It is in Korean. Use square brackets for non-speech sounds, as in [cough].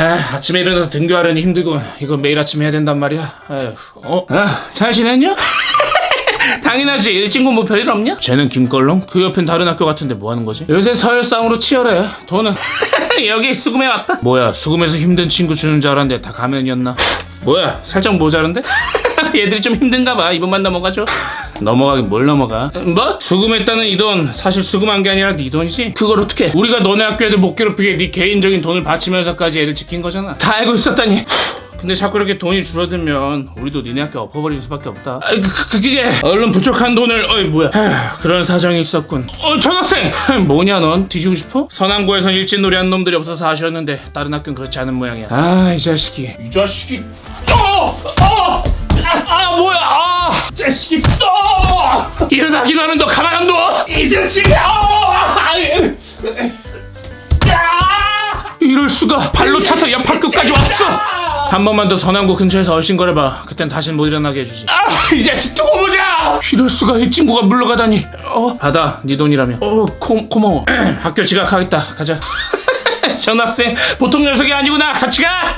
아, 아침에 일어나서 등교하려니 힘들고 이거 매일 아침 해야 된단 말이야. 아휴, 어? 아, 잘 지냈냐? [laughs] 당연하지 일진 공부 별일 없냐? 쟤는 김걸롱? 그 옆엔 다른 학교 같은데 뭐 하는 거지? 요새 서열상으로 치열해 돈은 [laughs] 여기 수금에 왔다 뭐야 수금에서 힘든 친구 주는 줄 알았는데 다 가면이었나? 뭐야 살짝 모자른데? [laughs] [laughs] 얘들이 좀 힘든가 봐 이번만 넘어가죠 넘어가긴 뭘 넘어가 뭐? 수금했다는 이 돈 사실 수금한 게 아니라 네 돈이지 그걸 어떻게 우리가 너네 학교 애들 못 괴롭히게 네 개인적인 돈을 바치면서까지 애들 지킨 거잖아 다 알고 있었다니 근데 자꾸 이렇게 돈이 줄어들면 우리도 니네 학교 엎어버릴 수밖에 없다. 아, 그, 그, 그게 얼른 부족한 돈을 어이 뭐야? 하, 그런 사정이 있었군. 어 전학생 뭐냐 넌 뒤지고 싶어? 선안고에선 일진 놀이 한 놈들이 없어서 아쉬웠는데 다른 학교는 그렇지 않은 모양이야. 아 이 자식이 이 자식이 어! 어! 아, 아아 자식이 또 일어나긴 너 가만 안 둬! 이 자식이 어! 아! 이럴 수가 발로 차서 옆 학교까지 왔어. 한 번만 더 선안고 근처에서 얼씬거려봐. 그땐 다신 못 일어나게 해주지. 아, 이 자식 두고 보자. 이럴 수가 이 친구가 물러가다니. 어, 받아, 네 돈이라며. 어, 고, 고마워. [clears throat] 학교 지각하겠다. 가자. [laughs] 전학생 보통 녀석이 아니구나. 같이 가.